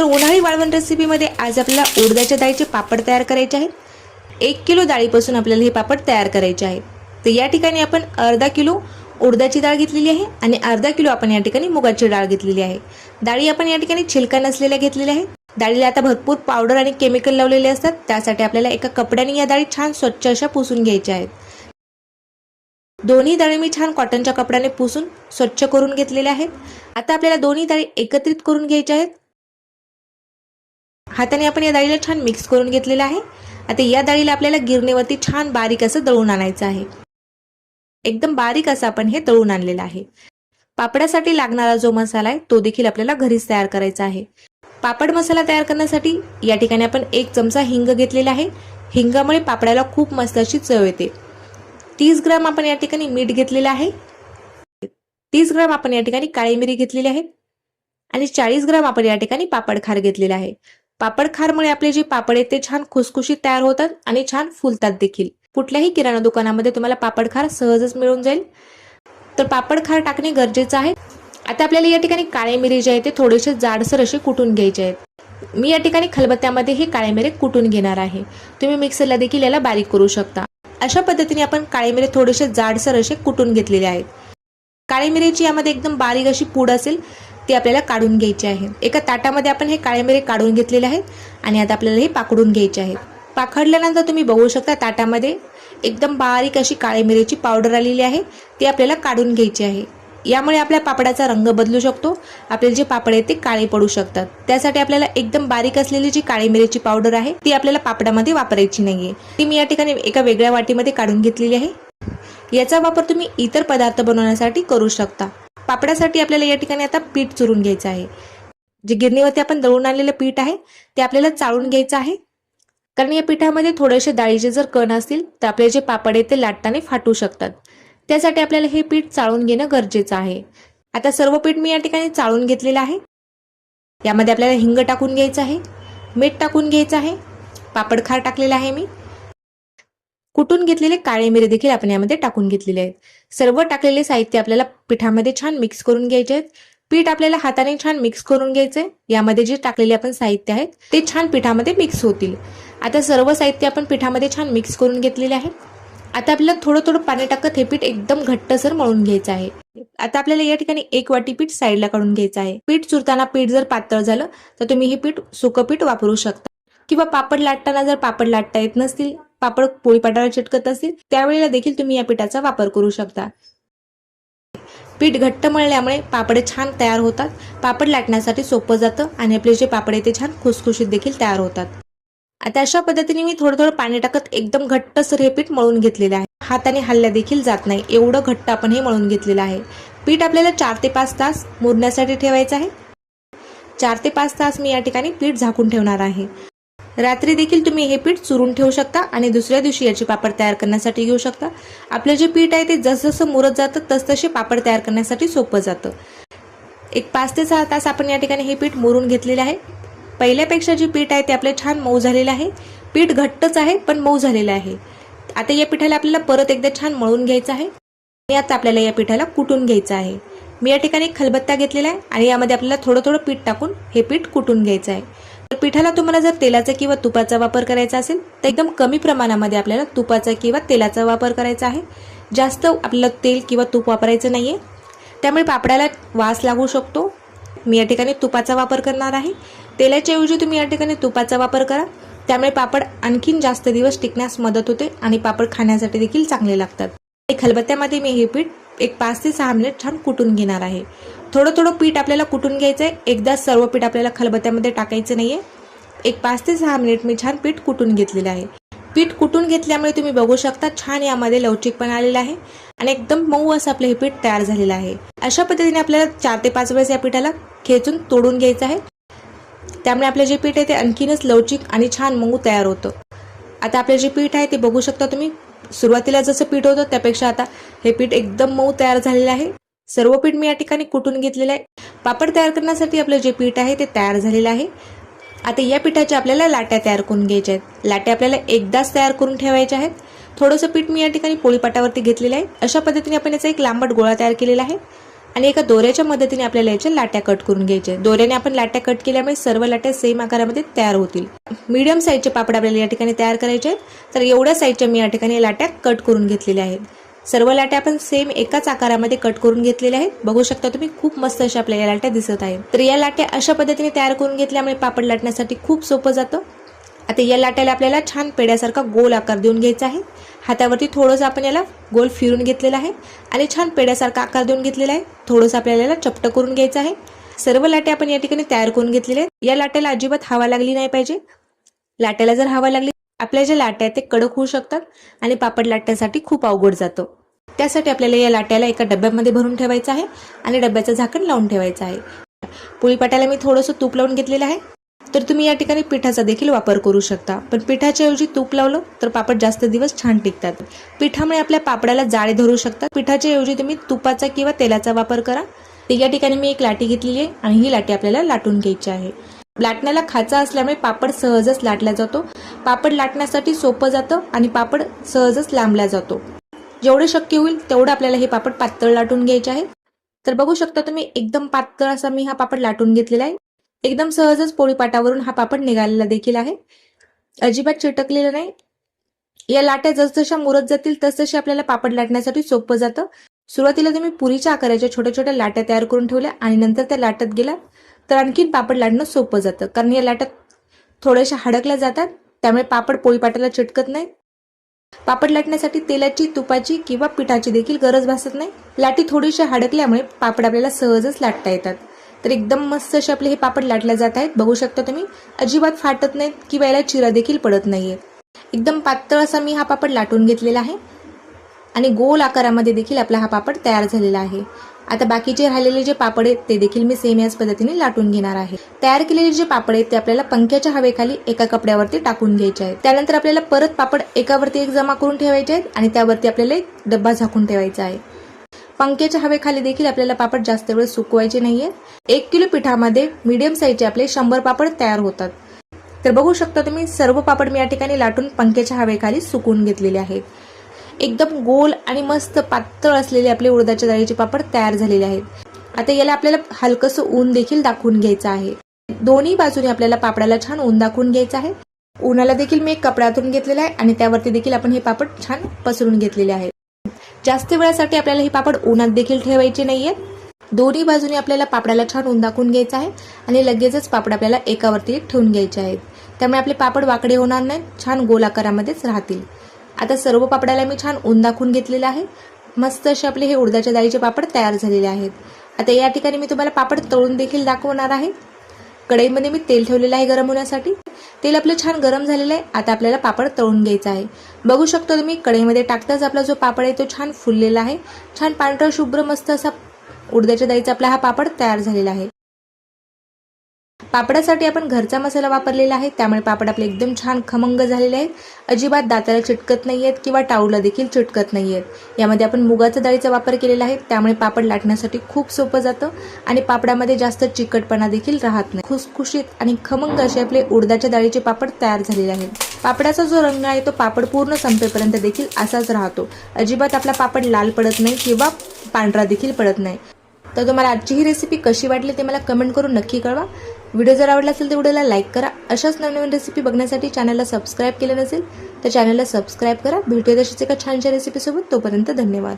तर उन्हाळी वाळवण रेसिपीमध्ये आज आपल्याला उडद्याच्या डाळीचे पापड तयार करायचे आहेत. एक किलो डाळीपासून आपल्याला हे पापड तयार करायचे आहेत. तर या ठिकाणी आपण अर्धा किलो उडदाची डाळ घेतलेली आहे आणि अर्धा किलो आपण या ठिकाणी मुगाची डाळ घेतलेली आहे. डाळी आपण या ठिकाणी छिलका नसलेल्या घेतलेल्या आहेत. डाळीला आता भरपूर पावडर आणि केमिकल लावलेले असतात. त्यासाठी आपल्याला एका कपड्याने या डाळी छान स्वच्छ अशा पुसून घ्यायच्या आहेत. दोन्ही डाळी मी छान कॉटनच्या कपड्याने पुसून स्वच्छ करून घेतलेल्या आहेत. आता आपल्याला दोन्ही डाळी एकत्रित करून घ्यायच्या आहेत. हाताने आपण या डाळीला छान मिक्स करून घेतलेलं आहे. आता या डाळीला आपल्याला गिरणीवरती छान बारीक असं दळून आणायचं आहे. एकदम बारीक असं आपण हे दळून आणलेलं आहे. पापडासाठी लागणारा जो मसाला आहे तो देखील आपल्याला घरीच तयार करायचा आहे. पापड मसाला तयार करण्यासाठी या ठिकाणी आपण एक चमचा हिंग घेतलेला आहे. हिंगामुळे पापडाला खूप मस्त अशी चव येते. तीस ग्राम आपण या ठिकाणी मीठ घेतलेलं आहे. तीस ग्राम आपण या ठिकाणी काळी मिरी घेतलेली आहे. आणि चाळीस ग्राम आपण या ठिकाणी पापड खार घेतलेला आहे. पापड खारमुळे आपले जे पापड आहेत ते छान खुसखुशीत तयार होतात आणि छान फुलतात देखील. कुठल्याही किराणा दुकानामध्ये तुम्हाला पापड खार सहजच मिळून जाईल. तर पापड खार टाकणे गरजेचं आहे. आता आपल्याला या ठिकाणी काळे मिरी जे आहे ते थोडेसे जाडसर असे कुटून घ्यायचे आहेत. मी या ठिकाणी खलबत्त्यामध्ये हे काळे मिरे कुटून घेणार आहे. तुम्ही मिक्सरला देखील याला बारीक करू शकता. अशा पद्धतीने आपण काळे मिरे थोडेसे जाडसर असे कुटून घेतलेले आहेत. काळे मिरेची यामध्ये एकदम बारीक अशी पूड असेल ती आपल्याला काढून घ्यायची आहे. एका ताटामध्ये आपण हे काळे मिरे काढून घेतलेले आहेत आणि आता आपल्याला हे पाकडून घ्यायचे आहेत. पाखडल्यानंतर तुम्ही बघू शकता ताटामध्ये एकदम बारीक अशी काळे मिरेची पावडर आलेली आहे. ती आपल्याला काढून घ्यायची आहे. यामुळे आपल्या पापडाचा रंग बदलू शकतो. आपले जे पापड आहेत ते काळे पडू शकतात. त्यासाठी आपल्याला एकदम बारीक असलेली जी काळी मिरीची पावडर आहे ती आपल्याला पापडामध्ये वापरायची नाहीये. ती मी या ठिकाणी एका वेगळ्या वाटीमध्ये काढून घेतलेली आहे. याचा वापर तुम्ही इतर पदार्थ बनवण्यासाठी करू शकता. पापडासाठी आपल्याला या ठिकाणी आता पीठ चुरून घ्यायचं आहे. जे गिरणीवरती आपण दळून आणलेलं पीठ आहे ते आपल्याला चाळून घ्यायचं आहे. कारण या पिठामध्ये थोडेसे डाळीचे जर कण असतील तर आपले जे पापड आहे ते लाटताने फाटू शकतात. त्यासाठी आपल्याला हे पीठ चाळून घेणं गरजेचं आहे. आता सर्व पीठ मी या ठिकाणी चाळून घेतलेलं आहे. यामध्ये आपल्याला हिंग टाकून घ्यायचं आहे मीठ टाकून घ्यायचं आहे पापड खार टाकलेला आहे मी. कुटून घेतलेले काळे मिरे देखील आपण यामध्ये टाकून घेतलेले आहेत. सर्व टाकलेले साहित्य आपल्याला पिठामध्ये छान मिक्स करून घ्यायचे आहेत. पीठ आपल्याला हाताने छान मिक्स करून घ्यायचंय यामध्ये जे टाकलेले आपण साहित्य आहेत ते छान पिठामध्ये मिक्स होतील. आता सर्व साहित्य आपण पिठामध्ये छान मिक्स करून घेतलेले आहे. आता आपल्याला थोडं थोडं पाणी टाकत हे पीठ एकदम घट्टसर मळून घ्यायचं आहे. आता आपल्याला या ठिकाणी एक वाटी पीठ साईडला काढून घ्यायचं आहे. पीठ चुरताना पीठ जर पातळ झालं तर तुम्ही हे पीठ सुकं पीठ वापरू शकता. किंवा पापड लाटताना जर पापड लाटता येत नसतील पापड पोळीपाटाला चिटकत असतील त्यावेळेला देखील तुम्ही या पिठाचा वापर करू शकता. पीठ घट्ट मळल्यामुळे पापडे छान तयार होतात. पापड लाटण्यासाठी सोपं जातं आणि आपले जे पापड आहे ते छान खुसखुशीत देखील तयार होतात. आता अशा पद्धतीने मी थोडं थोडं पाणी टाकत एकदम घट्टसर हे पीठ मळून घेतलेलं आहे. हाताने हल्ल्या देखील जात नाही. एवढं घट्ट आपण हे मळून घेतलेलं आहे. पीठ आपल्याला चार ते पाच तास मुरण्यासाठी ठेवायचं आहे. चार ते पाच तास मी या ठिकाणी पीठ झाकून ठेवणार आहे. रात्री देखील तुम्ही हे पीठ चुरून ठेवू शकता आणि दुसऱ्या दिवशी याचे पापड तयार करण्यासाठी घेऊ शकता. आपलं जे पीठ आहे ते जसजसं मुरत जातं तसतसे पापड तयार करण्यासाठी सोपं जातं. एक पाच ते सहा तास आपण या ठिकाणी हे पीठ मुरून घेतलेले आहे. पहिल्यापेक्षा जे पीठ आहे ते आपले छान मऊ झालेलं आहे. पीठ घट्टच आहे पण मऊ झालेलं आहे. आता या पिठाला आपल्याला परत एकदा छान मळून घ्यायचं आहे. आणि आता आपल्याला या पिठाला कुटून घ्यायचं आहे. मी या ठिकाणी एक खलबत्ता घेतलेला आहे आणि यामध्ये आपल्याला थोडं थोडं पीठ टाकून हे पीठ कुटून घ्यायचं आहे. तर पिठाला तुम्हाला जर तेलाचा किंवा तुपाचा वापर करायचा असेल तर एकदम कमी प्रमाणामध्ये आपल्याला तुपाचा किंवा तेलाचा वापर करायचा आहे. जास्त आपल्याला तेल किंवा तूप वापरायचं नाही आहे त्यामुळे पापडाला वास लागू शकतो. मी या ठिकाणी तुपाचा वापर करणार आहे. तेलाच्या ऐवजी तुम्ही या ठिकाणी तुपाचा वापर करा. त्यामुळे पापड आणखीन जास्त दिवस टिकण्यास मदत होते आणि पापड खाण्यासाठी देखील चांगले लागतात. एक खलबत्त्यामध्ये मी हे पीठ एक पाच ते सहा मिनिट छान कुटून घेणार आहे. थोडं थोडं पीठ आपल्याला कुटून घ्यायचं आहे एकदा सर्व पीठ आपल्याला खलबत्त्यामध्ये टाकायचं नाही आहे एक पाच ते सहा मिनिट मी छान पीठ कुटून घेतलेलं आहे. पीठ कुटून घेतल्यामुळे तुम्ही बघू शकता छान यामध्ये लवचिकपणा आलेला आहे आणि एकदम मऊ असं आपलं हे पीठ तयार झालेलं आहे. अशा पद्धतीने आपल्याला चार ते पाच वेळेस या पिठाला खेचून तोडून घ्यायचं आहे. त्यामुळे आपलं जे पीठ आहे ते आणखीनच लवचिक आणि छान मऊ तयार होतं. आता आपलं जे पीठ आहे ते बघू शकता तुम्ही. सुरुवातीला जसं पीठ होतं त्यापेक्षा आता हे पीठ एकदम मऊ तयार झालेलं आहे. सर्व पीठ मी या ठिकाणी कुटून घेतलेलं आहे. पापड तयार करण्यासाठी आपलं जे पीठ आहे ते तयार झालेलं आहे. आता या पिठाच्या आपल्याला लाट्या तयार करून घ्यायच्या आहेत. लाट्या आपल्याला एकदाच तयार करून ठेवायच्या आहेत. थोडंसं पीठ मी या ठिकाणी पोळीपाटावरती घेतलेलं आहे. अशा पद्धतीने आपण याचा एक लांबट गोळा तयार केलेला आहे. आणि एका दोऱ्याच्या मदतीने आपल्याला याच्या लाट्या कट करून घ्यायच्या आहेत. दोऱ्याने आपण लाट्या कट केल्यामुळे सर्व लाट्या सेम आकारामध्ये तयार होतील. मीडियम साईजचे पापड आपल्याला या ठिकाणी तयार करायचे आहेत. तर एवढ्या साईजच्या मी या ठिकाणी लाट्या कट करून घेतलेल्या आहेत. सर्व लाट्या आपण सेम एकाच आकारामध्ये कट करून घेतलेल्या आहेत. बघू शकता तुम्ही खूप मस्त अशा आपल्याला लाट्या दिसत आहेत. तर या लाट्या अशा पद्धतीने तयार करून घेतल्यामुळे पापड लाटण्यासाठी खूप सोपं जातं. आता या लाट्याला आपल्याला छान पेड्यासारखा गोल आकार देऊन घ्यायचा आहे. हातावरती थोडंसं आपण याला गोल फिरून घेतलेला आहे आणि छान पेड्यासारखा आकार देऊन घेतलेला आहे. थोडंसं आपल्याला याला चपट करून घ्यायचं आहे. सर्व लाट्या आपण या ठिकाणी तयार करून घेतलेल्या आहेत. या लाट्याला अजिबात हवा लागली नाही पाहिजे. लाट्याला जर हवा लागली आपल्या ज्या लाट्या आहेत ते कडक होऊ शकतात आणि पापड लाटण्यासाठी खूप अवघड जातं. त्यासाठी आपल्याला या लाट्याला एका डब्यामध्ये भरून ठेवायचं आहे आणि डब्याचं झाकण लावून ठेवायचं आहे. पोळीपाट्याला मी थोडंसं तूप लावून घेतलेलं आहे. तर तुम्ही या ठिकाणी पिठाचा देखील वापर करू शकता. पण पिठाच्या ऐवजी तूप लावलं तर पापड जास्त दिवस छान टिकतात. पिठामुळे आपल्या पापडाला जाळे धरू शकतात. पिठाच्या ऐवजी तुम्ही तुपाचा किंवा तेलाचा वापर करा. तर या ठिकाणी मी एक लाटी घेतलेली आहे आणि ही लाटी आपल्याला लाटून घ्यायची आहे. लाटण्याला खाचा असल्यामुळे पापड सहजच लाटला जातो. पापड लाटण्यासाठी सोपं जातं आणि पापड सहजच लांबला जातो. जेवढं शक्य होईल तेवढं आपल्याला हे पापड पातळ लाटून घ्यायचे आहे. तर बघू शकता तुम्ही एकदम पातळ असा मी हा पापड लाटून घेतलेला आहे. एकदम सहजच पोळीपाटावरून हा पापड निघालेला देखील आहे. अजिबात चिटकलेलं नाही. या लाट्या जसजशा मुरत जातील तसतशी आपल्याला पापड लाटण्यासाठी सोपं जातं. सुरुवातीला तुम्ही पुरीच्या आकाराच्या छोट्या छोट्या लाट्या तयार करून ठेवल्या आणि नंतर त्या लाटत गेला. तर आणखीन पापड लाटणं सोपं जातं. कारण या लाटात थोड्याशा हडकल्या जातात त्यामुळे पापड पोळीपाटाला चिटकत नाही. पापड लाटण्यासाठी तेलाची तुपाची किंवा पिठाची देखील गरज भासत नाही. लाटी थोडीशी हडकल्यामुळे पापड आपल्याला सहजच लाटता येतात. तर एकदम मस्त असे आपले हे पापड लाटले जात आहेत. बघू शकता तुम्ही अजिबात फाटत नाहीत किंवा याला चिरा देखील पडत नाहीये. एकदम पातळ असा मी हा पापड लाटून घेतलेला आहे. आणि गोल आकारामध्ये देखील आपला हा पापड तयार झालेला आहे. आता बाकीचे राहिलेले जे पापड आहेत ते देखील मी सेम याच पद्धतीने लाटून घेणार आहे. तयार केलेले जे पापड आहेत ते आपल्याला पंख्याच्या हवेखाली एका कपड्यावरती टाकून घ्यायचे आहेत. त्यानंतर आपल्याला परत पापड एकावरती एक जमा करून ठेवायचे आहेत आणि त्यावरती आपल्याला एक डब्बा झाकून ठेवायचा आहे. पंख्याच्या हवेखाली देखील आपल्याला पापड जास्त वेळ सुकवायचे नाहीये. एक किलो पिठामध्ये मीडियम साईजचे आपले शंभर पापड तयार होतात. तर बघू शकता तुम्ही सर्व पापड मी या ठिकाणी लाटून पंख्याच्या हवेखाली सुकून घेतलेले आहेत. एकदम गोल आणि मस्त पातळ असलेले आपले उडदाच्या डाळीचे पापड तयार झालेले आहेत. आता याला आपल्याला हलकंसं ऊन देखील दाखवून घ्यायचं आहे. दोन्ही बाजूने आपल्याला पापडाला छान ऊन दाखवून घ्यायचं आहे. उन्हाला देखील मी एक कपड्यातून घेतलेला आहे आणि त्यावरती देखील आपण हे पापड छान पसरून घेतलेले आहे जास्त वेळासाठी आपल्याला हे पापड उन्हात देखील ठेवायचे नाहीये. दोन्ही बाजूने आपल्याला पापडाला छान ऊन दाखवून घ्यायचं आहे आणि लगेचच पापड आपल्याला एकावरती ठेवून घ्यायचे आहेत. त्यामुळे आपले पापड वाकडे होणार नाहीत छान गोल आकारामध्येच राहतील. आता सर्व पापडाला मी छान ऊन दाखवून घेतलेलं आहे. मस्त असे आपले हे उडदाच्या डाळीचे पापड तयार झालेले आहेत. आता या ठिकाणी मी तुम्हाला पापड तळून देखील दाखवणार आहे. कढईमध्ये मी तेल ठेवलेलं आहे गरम होण्यासाठी. तेल आपलं छान गरम झालेलं आहे. आता आपल्याला पापड तळून घ्यायचा आहे. बघू शकतो तुम्ही कढईमध्ये टाकताच आपला जो पापड आहे तो छान फुललेला आहे. छान पांढरा शुभ्र मस्त असा उडद्याच्या डाळीचा आपला हा पापड तयार झालेला आहे. पापडासाठी आपण घरचा मसाला वापरलेला आहे. त्यामुळे पापड आपले एकदम छान खमंग झालेले आहेत. अजिबात दाताला चिटकत नाही आहेत किंवा टाऊला देखील चिटकत नाही आहेत यामध्ये आपण मुगाच्या डाळीचा वापर केलेला आहे. त्यामुळे पापड लाटण्यासाठी खूप सोपं जातं आणि पापडामध्ये जास्त चिकटपणा देखील राहत नाही. खुसखुशीत आणि खमंग असे आपले उडदाच्या डाळीचे पापड तयार झालेले आहेत. पापडाचा जो रंग आहे तो पापड पूर्ण संपेपर्यंत देखील असाच राहतो. अजिबात आपला पापड लाल पडत नाही किंवा पांढरा देखील पडत नाही. तर तुम्हाला आजची ही रेसिपी कशी वाटली ते मला कमेंट करून नक्की कळवा. व्हिडिओ जर आवडला असेल तर व्हिडिओला लाईक करा. अशाच नवनवीन रेसिपी बघण्यासाठी चॅनलला सबस्क्राईब केलं नसेल तर चॅनलला सबस्क्राईब करा. भेटूया तशीच एका छानशा रेसिपीसोबत तोपर्यंत धन्यवाद.